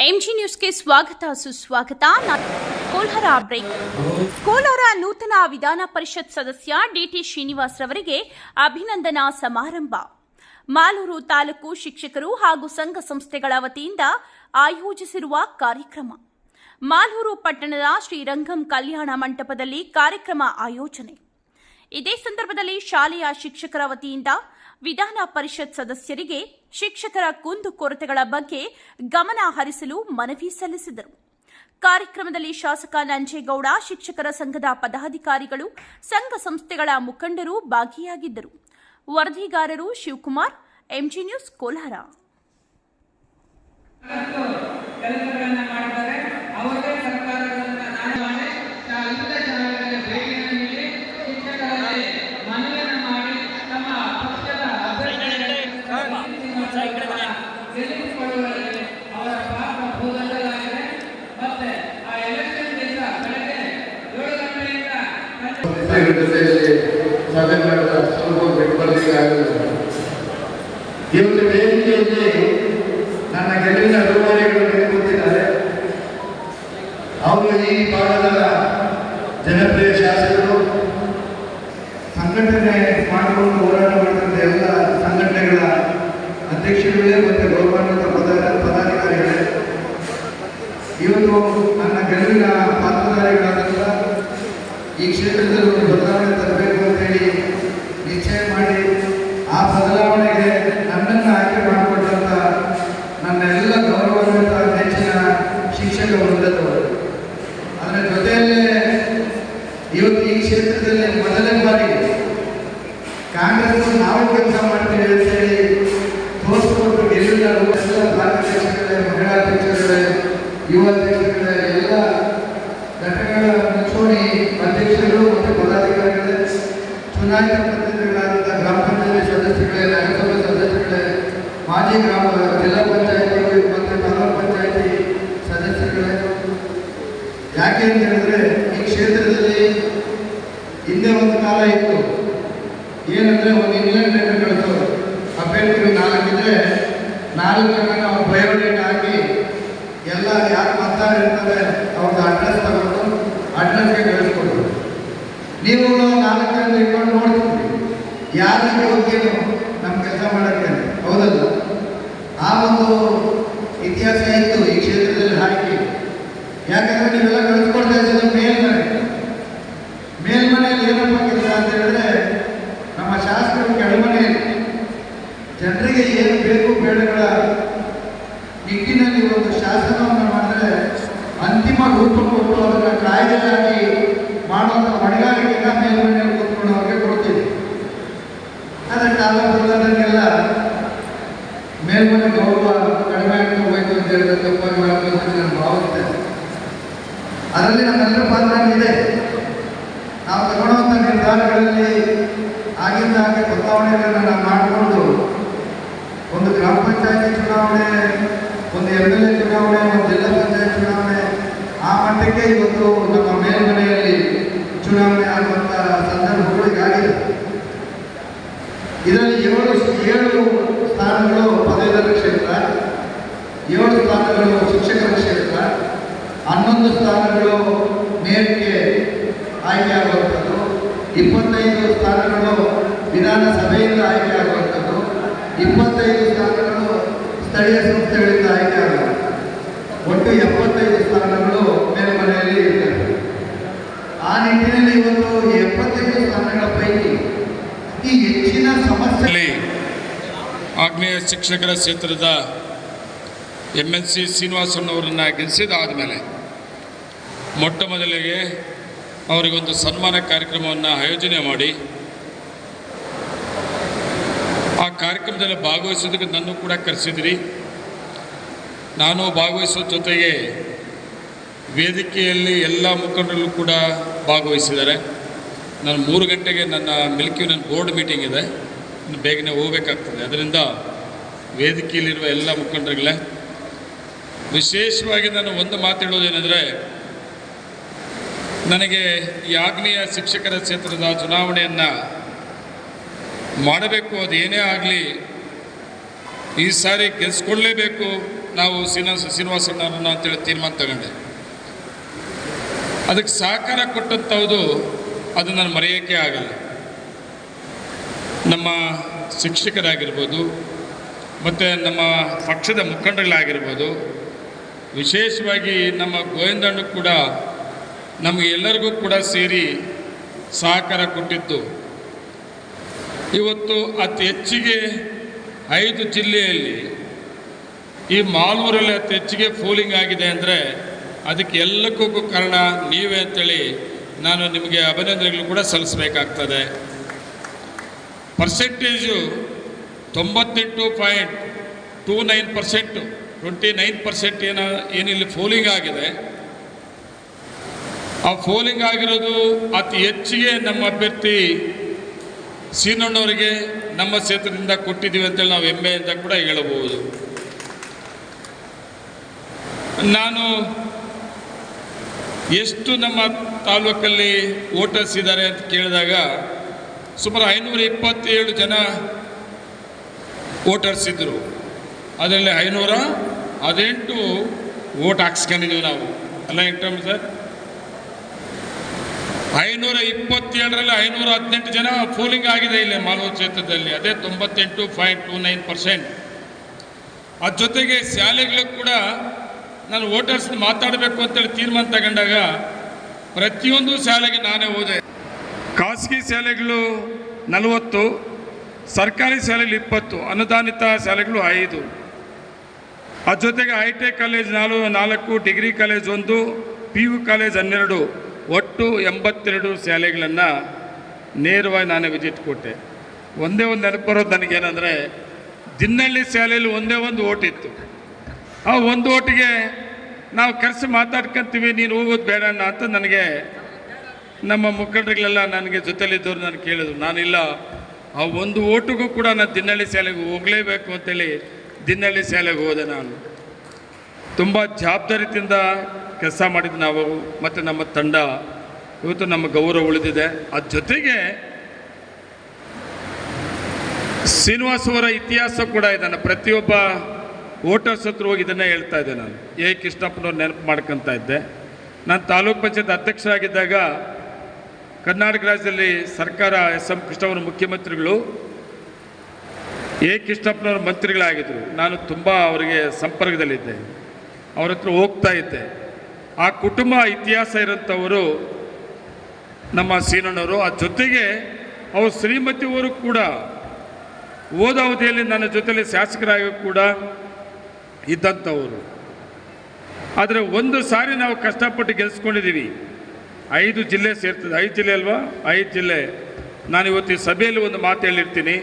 MG ನ್ಯೂಸ್ಗೆ ಸ್ವಾಗತ, ಸುಸ್ವಾಗತ. ಕೋಲಾರ ಬ್ರೇಕ್. ಕೋಲಾರ ನೂತನ ವಿಧಾನ ಪರಿಷತ್ ಸದಸ್ಯ ಡಿಟಿ ಶ್ರೀನಿವಾಸ್ ರವರಿಗೆ ಅಭಿನಂದನಾ ಸಮಾರಂಭ. ಮಾಲೂರು ತಾಲೂಕು ಶಿಕ್ಷಕರು ಹಾಗೂ ಸಂಘ ಸಂಸ್ಥೆಗಳ ವತಿಯಿಂದ ಆಯೋಜಿಸಿರುವ ಕಾರ್ಯಕ್ರಮ. ಮಾಲೂರು ಪಟ್ಟಣದ ಶ್ರೀರಂಗಂ ಕಲ್ಯಾಣ ಮಂಟಪದಲ್ಲಿ ಕಾರ್ಯಕ್ರಮ ಆಯೋಜನೆ. ಇದೇ ಸಂದರ್ಭದಲ್ಲಿ ಶಾಲೆಯ ಶಿಕ್ಷಕರ ವತಿಯಿಂದ ವಿಧಾನ ಪರಿಷತ್ ಸದಸ್ಯರಿಗೆ ಶಿಕ್ಷಕರ ಕುಂದು ಕೊರತೆಗಳ ಬಗ್ಗೆ ಗಮನ ಹರಿಸಲು ಮನವಿ ಸಲ್ಲಿಸಿದರು. ಕಾರ್ಯಕ್ರಮದಲ್ಲಿ ಶಾಸಕ ನಂಜೇಗೌಡ, ಶಿಕ್ಷಕರ ಸಂಘದ ಪದಾಧಿಕಾರಿಗಳು, ಸಂಘ ಸಂಸ್ಥೆಗಳ ಮುಖಂಡರು ಭಾಗಿಯಾಗಿದ್ದರು. ವರದಿಗಾರರು Shivakumar, M G news Kolar. ಬಿಟ್ಟು ಒಂದು ವೇದಿಕೆಯಲ್ಲಿ ನನ್ನ ಗೆಲುವಿನ ಅಭಿಮಾನಿಗಳು ಕೂತಿದ್ದಾರೆ ಅವರು ಈ ಭಾಗದ ಜನಪ್ರಿಯ ಶಾಸಕರು. ಸಂಘಟನೆ ಮಾಡಿಕೊಂಡು ಹೋರಾಟ ಮಾಡಿದಂಥ ಎಲ್ಲ ಸಂಘಟನೆಗಳ ಅಧ್ಯಕ್ಷರುಗಳೇ ಮತ್ತು ಗೌರವಾನ್ವಿತ ಪದ, ಪದಾಧಿಕಾರಿಗಳೇ. ಇವತ್ತು ನನ್ನ ಗೆಲುವಿನ ಪಾತ್ರಧಾರಿಗಳಾದಂಥ ಈ ಕ್ಷೇತ್ರದಲ್ಲಿ ಒಂದು ಬದಲಾವಣೆ ತರಬೇಕು ಅಂತೇಳಿ ನಿಶ್ಚಯ ಮಾಡಿ, ಆ ಬದಲಾವಣೆಗೆ ನನ್ನನ್ನು ಆಯ್ಕೆ ಮಾಡಿಕೊಟ್ಟಂಥ ನನ್ನ ಎಲ್ಲ ಗೌರವಾನ್ವಿತ ನೆಚ್ಚಿನ ಶಿಕ್ಷಕ ವೃಂದದವರು ಅದರ ಜೊತೆಯಲ್ಲೇ ಇವತ್ತು ಈ ಕ್ಷೇತ್ರದಲ್ಲಿ ಮೊದಲನೇ ಬಾರಿಗೆ ಕಾಂಗ್ರೆಸ್ ನಾವು ಕೆಲಸ ಮಾಡ್ತೀವಿ ಅಂತೇಳಿ ತೋರಿಸ್ಕೊಟ್ಟು ಗೆಲ್ಲ ಎಲ್ಲ ಮಹಿಳಾ ಅಧ್ಯಕ್ಷಗಳೇ ಯುವ ಅಧ್ಯಕ್ಷಗಳೇ ಎಲ್ಲ ಘಟಕಗಳ ಮುಂಚೂಣಿ ಅಧ್ಯಕ್ಷರು ಮತ್ತು ಪದಾಧಿಕಾರಿಗಳೇ, ಚುನಾಯಿತ ಪ್ರತಿನಿಧಿಗಳಾದಂಥ ಗ್ರಾಮ ಪಂಚಾಯತ್ ಸದಸ್ಯಗಳೇ ನಗರಸಭೆ ಸದಸ್ಯಗಳೇ ಮಾಜಿ ಗ್ರಾಮ ಜಿಲ್ಲಾ ಪಂಚಾಯತಿ ಮತ್ತು ತಾಲೂಕು ಪಂಚಾಯತಿ ಸದಸ್ಯಗಳೇ ಯಾಕೆ ಅಂತ ಹೇಳಿದ್ರೆ, ಈ ಕ್ಷೇತ್ರದಲ್ಲಿ ಹಿಂದೆ ಒಂದು ಕಾಲ ಇತ್ತು. ಏನಂದ್ರೆ ಒಂದು ಇಂಗ್ಲೆಂಡ್ ಕಳಿಸೋರು ಅಭ್ಯರ್ಥಿಗಳು ನಾಲ್ಕಿದ್ರೆ, ನಾಲ್ಕು ಜನ ನಾವು ಬಯೋಡೇಟ್ ಹಾಕಿ ಎಲ್ಲ ಯಾರು ಮತದಾರ ಇರ್ತಾರೆ ಅವ್ರದ್ದು ಅಡ್ರೆಸ್ ತಗೊಂಡು ಅಡ್ರೆಸ್ಗೆ ಕಳಿಸ್ಕೊಡ್ರು ನೀವು ನಾಲ್ಕು ಜನ ಇಟ್ಕೊಂಡು ನೋಡ್ತೀವಿ. ಯಾರಿಗೆ ಹೋಗಿ ನಮ್ಮ ಕೆಲಸ ಮಾಡೋಕ್ಕೆ. ಹೌದಲ್ಲ? ಆ ಒಂದು ಇತಿಹಾಸ ಇತ್ತು ಈ ಕ್ಷೇತ್ರದಲ್ಲಿ ಹಾಕಿ ಯಾಕಂದ್ರೆ ನೀವೆಲ್ಲ ಕಳಿಸ್ಕೊಡ್ತಾ ಇದ್ದೀರ ಮೇಲ್ಮನೆ ಮೇಲ್ಮನೆಯಲ್ಲಿ ಏನಪ್ಪ ಕೆಲಸ ಅಂತ ಹೇಳಿದ್ರೆ ನಮ್ಮ ಶಾಸಕರು ಕೆಳಮನೆಯಲ್ಲಿ ಜನರಿಗೆ ಏನು ಬೇಕು ಬೇಡಗಳ ನಿಟ್ಟಿನಲ್ಲಿ ಒಂದು ಶಾಸನವನ್ನು ಮಾಡಿದ್ರೆ ಅಂತಿಮ ರೂಪ ಕೊಟ್ಟು ಅದನ್ನು ಕಾಯ್ದೆಯಾಗಿ ಮಾಡುವಂಥ ಹೊಣೆಗಾರಿಕೆಯಿಂದ ಮೇಲ್ಮನೆಯಲ್ಲಿ ಕೂತ್ಕೊಂಡು ಅವ್ರಿಗೆ ಕೊಡ್ತೀವಿ ಆದರೆ ಕಾಲ ಬದಲಾದಂಗೆಲ್ಲ ಮೇಲ್ಮನೆ ಗೌರವ ಕಡಿಮೆ ಆಗ್ತಾ ಹೋಯ್ತು ಅಂತ ಹೇಳಿದ್ರೆ ತಪ್ಪಾಗಿ ಮಾಡಬೇಕು ಅಂತ ನಾನು ಭಾವಿಸ್ತೇನೆ ಅದರಲ್ಲಿ ನಮ್ಮೆಲ್ಲರ ಪಾತ್ರ ಇದೆ ನಾವು ತಗೊಳ್ಳುವಂಥ ನಿರ್ಧಾರಗಳಲ್ಲಿ ಆಗಿಂದಾಗೆ ಬದಲಾವಣೆಗಳನ್ನು ಮಾಡಿಕೊಂಡು ಒಂದು ಗ್ರಾಮ ಪಂಚಾಯತಿ ಚುನಾವಣೆ, ಒಂದು ಎಂ ಎಲ್ ಎ ಚುನಾವಣೆ, ಒಂದು ಜಿಲ್ಲಾ ಪಂಚಾಯತ್ ಚುನಾವಣೆ, ಆ ಮಟ್ಟಕ್ಕೆ ಇವತ್ತು ನಮ್ಮ ಮೇಲ್ಮನೆಯಲ್ಲಿ ಚುನಾವಣೆ ಆಗುವಂಥ ಸಂದರ್ಭಗಳು ಇದರಲ್ಲಿ ಏಳು ಏಳು ಸ್ಥಾನಗಳು ಪದವೀಧರ ಕ್ಷೇತ್ರ, ಏಳು ಸ್ಥಾನಗಳು ಶಿಕ್ಷಕರ ಕ್ಷೇತ್ರ, ಹನ್ನೊಂದು ಸ್ಥಾನಗಳು ಮೇಯರ್ಗೆ ಆಯ್ಕೆಯಾಗುವಂಥದ್ದು ಇಪ್ಪತ್ತೈದು ಸ್ಥಾನಗಳು ವಿಧಾನಸಭೆಯಿಂದ ಆಯ್ಕೆಯಾಗುವಂಥದ್ದು ಇಪ್ಪತ್ತೈದು ಸ್ಥಾನಗಳು ಸ್ಥಳೀಯ ಸಂಸ್ಥೆಗಳಿಂದ ಆಯ್ಕೆಯಾಗುತ್ತವೆ ಒಟ್ಟು ಎಪ್ಪತ್ತೈದು ಸ್ಥಾನಗಳು ಮೇಲ್ಮನೆಯಲ್ಲಿ ಇರ್ತವೆ. ಆ ನಿಟ್ಟಿನಲ್ಲಿ ಇವತ್ತು ಎಪ್ಪತ್ತೈದು ಸ್ಥಾನಗಳ ಪೈಕಿ ಅತಿ ಹೆಚ್ಚಿನ ಸಮಸ್ಯೆ ಆಗ್ನೇಯ ಶಿಕ್ಷಕರ ಕ್ಷೇತ್ರದ ಎಂ ಎನ್ ಸಿ ಶ್ರೀನಿವಾಸನವರನ್ನು ಗೆಲ್ಲಿಸಿದಾದ ಮೇಲೆ ಮೊಟ್ಟ ಮೊದಲಿಗೆ ಅವರಿಗೊಂದು ಸನ್ಮಾನ ಕಾರ್ಯಕ್ರಮವನ್ನು ಆಯೋಜನೆ ಮಾಡಿ ಆ ಕಾರ್ಯಕ್ರಮದಲ್ಲಿ ಭಾಗವಹಿಸೋದಕ್ಕೆ ನನ್ನ ಕೂಡ ಕರೆಸಿದ್ರಿ. ನಾನು ಭಾಗವಹಿಸೋ ಜೊತೆಗೆ ವೇದಿಕೆಯಲ್ಲಿ ಎಲ್ಲ ಮುಖಂಡರು ಕೂಡ ಭಾಗವಹಿಸಿದ್ದಾರೆ. ನಾನು ಮೂರು ಗಂಟೆಗೆ ನನ್ನ ಮಿಲ್ಕಿ ನನ್ನ ಬೋರ್ಡ್ ಮೀಟಿಂಗ್ ಇದೆ. ಬೇಗನೆ ಹೋಗಬೇಕಾಗ್ತದೆ. ಅದರಿಂದ ವೇದಿಕೆಯಲ್ಲಿರುವ ಎಲ್ಲ ಮುಖಂಡರುಗಳೇ, ವಿಶೇಷವಾಗಿ ನಾನು ಒಂದು ಮಾತಾಡೋದೇನೆಂದರೆ ನನಗೆ ಈ ಆಗ್ನೇಯ ಶಿಕ್ಷಕರ ಕ್ಷೇತ್ರದ ಚುನಾವಣೆಯನ್ನು ಮಾಡಬೇಕು, ಅದು ಏನೇ ಆಗಲಿ, ಈ ಸಾರಿ ಗೆಲ್ಸ್ಕೊಳ್ಳೇಬೇಕು ನಾವು ಶ್ರೀನಿವಾಸ ಶ್ರೀನಿವಾಸಣ್ಣವ್ರನ್ನ ಅಂತೇಳಿ ತೀರ್ಮಾನ ತಗೊಂಡೆ. ಅದಕ್ಕೆ ಸಹಕಾರ ಕೊಟ್ಟಂಥವ್ದು ಅದು ನಾನು ಮರೆಯೋಕ್ಕೆ ಆಗಲ್ಲ. ನಮ್ಮ ಶಿಕ್ಷಕರಾಗಿರ್ಬೋದು, ಮತ್ತು ನಮ್ಮ ಪಕ್ಷದ ಮುಖಂಡಗಳಾಗಿರ್ಬೋದು, ವಿಶೇಷವಾಗಿ ನಮ್ಮ ಗೋವಿಂದಣ್ಣ ಕೂಡ ನಮಗೆ ಎಲ್ಲರಿಗೂ ಕೂಡ ಸೇರಿ ಸಹಕಾರ ಕೊಟ್ಟಿದ್ದು. ಇವತ್ತು ಅತಿ ಹೆಚ್ಚಿಗೆ ಐದು ಜಿಲ್ಲೆಯಲ್ಲಿ ಈ ಮಾಲ್ಮೂರಲ್ಲಿ ಅತಿ ಹೆಚ್ಚಿಗೆ ಫೂಲಿಂಗ್ ಆಗಿದೆ ಅಂದರೆ ಅದಕ್ಕೆ ಎಲ್ಲಕ್ಕೂ ಕಾರಣ ನೀವೇ ಅಂತೇಳಿ ನಾನು ನಿಮಗೆ ಅಭಿನಂದನೆಗಳು ಕೂಡ ಸಲ್ಲಿಸಬೇಕಾಗ್ತದೆ. ಪರ್ಸೆಂಟೇಜು ತೊಂಬತ್ತೆಂಟು point two nine percent, twenty nine percent ಏನ ಏನಿಲ್ಲಿ ಫೋಲಿಂಗ್ ಆಗಿದೆ. ಆ ಫೋಲಿಂಗ್ ಆಗಿರೋದು ಅತಿ ಹೆಚ್ಚಿಗೆ ನಮ್ಮ ಅಭ್ಯರ್ಥಿ ಸೀನಣ್ಣವರಿಗೆ ನಮ್ಮ ಕ್ಷೇತ್ರದಿಂದ ಕೊಟ್ಟಿದ್ದೀವಿ ಅಂತೇಳಿ ನಾವು ಹೆಮ್ಮೆ ಅಂತ ಕೂಡ ಹೇಳಬಹುದು. ನಾನು ಎಷ್ಟು ನಮ್ಮ ತಾಲೂಕಲ್ಲಿ ವೋಟರ್ಸ್ ಇದ್ದಾರೆ ಅಂತ ಕೇಳಿದಾಗ ಸುಮಾರು ಐನೂರ ಇಪ್ಪತ್ತೇಳು ಜನ ವೋಟರ್ಸ್ ಇದ್ದರು ಅದರಲ್ಲಿ ಐನೂರ ಹದಿನೆಂಟು ವೋಟ್ ಹಾಕ್ಸ್ಕೊಂಡಿದ್ದೀವಿ ನಾವು. ಅಲ್ಲ ಟರ್ಮ್ ಸರ್? ಐನೂರ ಇಪ್ಪತ್ತೇಳರಲ್ಲಿ ಐನೂರ ಹದಿನೆಂಟು ಜನ ಫೋಲಿಂಗ್ ಆಗಿದೆ ಇಲ್ಲಿ ಮಾಲೂರು ಕ್ಷೇತ್ರದಲ್ಲಿ. ಅದೇ ತೊಂಬತ್ತೆಂಟು ಪಾಯಿಂಟ್ ಟೂ ನೈನ್ ಪರ್ಸೆಂಟ್. ಅದ್ರ ಜೊತೆಗೆ ಶಾಲೆಗಳು ಕೂಡ ನಾನು ವೋಟರ್ಸ್ ಮಾತಾಡಬೇಕು ಅಂತೇಳಿ ತೀರ್ಮಾನ ತಗೊಂಡಾಗ ಪ್ರತಿಯೊಂದು ಶಾಲೆಗೆ ನಾನೇ ಹೋದೆ. ಖಾಸಗಿ ಶಾಲೆಗಳು ನಲವತ್ತು, ಸರ್ಕಾರಿ ಶಾಲೆಗಳು ಇಪ್ಪತ್ತು, ಅನುದಾನಿತ ಶಾಲೆಗಳು ಐದು. ಅದ್ರ ಜೊತೆಗೆ ಐ ಟಿ ಕಾಲೇಜ್ ನಾಲ್ಕು ನಾಲ್ಕು, ಡಿಗ್ರಿ ಕಾಲೇಜ್ ಒಂದು, ಪಿ ಯು ಕಾಲೇಜ್ ಹನ್ನೆರಡು. ಒಟ್ಟು ಎಂಬತ್ತೆರಡು ಶಾಲೆಗಳನ್ನು ನೇರವಾಗಿ ನಾನೇ ವಿಸಿಟ್ ಕೊಟ್ಟೆ. ಒಂದೇ ಒಂದು ನೆನಪು ಬರೋದು ನನಗೇನೆಂದರೆ ದಿನ್ನಳ್ಳಿ ಶಾಲೆಯಲ್ಲಿ ಒಂದೇ ಒಂದು ಓಟಿತ್ತು ಆ ಒಂದು ಓಟಿಗೆ ನಾವು ಕರೆಸಿ ಮಾತಾಡ್ಕೊಂತೀವಿ, ನೀನು ಹೋಗೋದು ಬೇಡ ಅಂತ ನನಗೆ ನಮ್ಮ ಮುಖಂಡರುಗಳೆಲ್ಲ ನನಗೆ ಜೊತೆಲಿದ್ದವ್ರು ನಾನು ಕೇಳಿದ್ರು. ನಾನಿಲ್ಲ, ಆ ಒಂದು ಓಟಿಗೂ ಕೂಡ ನಾನು ದಿನ್ನಳ್ಳಿ ಶಾಲೆಗೆ ಹೋಗಲೇಬೇಕು ಅಂತೇಳಿ ದಿನ್ನಳ್ಳಿ ಶಾಲೆಗೆ ಹೋದೆ ನಾನು. ತುಂಬ ಜವಾಬ್ದಾರಿಯಿಂದ ಕೆಲಸ ಮಾಡಿದ್ದು ನಾವು, ಮತ್ತು ನಮ್ಮ ತಂಡ ಇವತ್ತು ನಮ್ಮ ಗೌರವ ಉಳಿದಿದೆ. ಅದ್ರ ಜೊತೆಗೆ ಶ್ರೀನಿವಾಸ್ ಅವರ ಇತಿಹಾಸ ಕೂಡ ಇದೆ. ನಾನು ಪ್ರತಿಯೊಬ್ಬ ವೋಟರ್ಸ್ ಹತ್ರ ಹೋಗಿ ಇದನ್ನೇ ಹೇಳ್ತಾ ಇದ್ದೆ ನಾನು. ಎ. ಕೃಷ್ಣಪ್ಪನವ್ರು ನೆನಪು ಮಾಡ್ಕೊತಾ ಇದ್ದೆ. ನಾನು ತಾಲೂಕ್ ಪಂಚಾಯತ್ ಅಧ್ಯಕ್ಷರಾಗಿದ್ದಾಗ ಕರ್ನಾಟಕ ರಾಜ್ಯದಲ್ಲಿ ಸರ್ಕಾರ ಎಸ್. ಎಂ. ಕೃಷ್ಣವರು ಮುಖ್ಯಮಂತ್ರಿಗಳು, ಎ. ಕೃಷ್ಣಪ್ಪನವ್ರ ಮಂತ್ರಿಗಳಾಗಿದ್ದರು ನಾನು ತುಂಬ ಅವರಿಗೆ ಸಂಪರ್ಕದಲ್ಲಿದ್ದೆ. ಅವ್ರ ಹತ್ರ ಹೋಗ್ತಾ ಇದ್ದೆ. ಆ ಕುಟುಂಬ ಇತಿಹಾಸ ಇರೋಂಥವರು ನಮ್ಮ ಸೀನಣ್ಣವರು ಆ ಜೊತೆಗೆ ಅವ್ರ ಶ್ರೀಮತಿಯವರು ಕೂಡ ಓದ ಅವಧಿಯಲ್ಲಿ ನನ್ನ ಜೊತೆಯಲ್ಲಿ ಶಾಸಕರಾಗಿ ಕೂಡ ಇದ್ದಂಥವರು. ಆದರೆ ಒಂದು ಸಾರಿ ನಾವು ಕಷ್ಟಪಟ್ಟು ಗೆಲ್ಸ್ಕೊಂಡಿದ್ದೀವಿ. ಐದು ಜಿಲ್ಲೆ ಸೇರ್ತದೆ. ಐದು ಜಿಲ್ಲೆ ಅಲ್ವಾ? ಐದು ಜಿಲ್ಲೆ. ನಾನು ಇವತ್ತು ಸಭೆಯಲ್ಲಿ ಒಂದು ಮಾತು ಹೇಳಿರ್ತೀನಿ.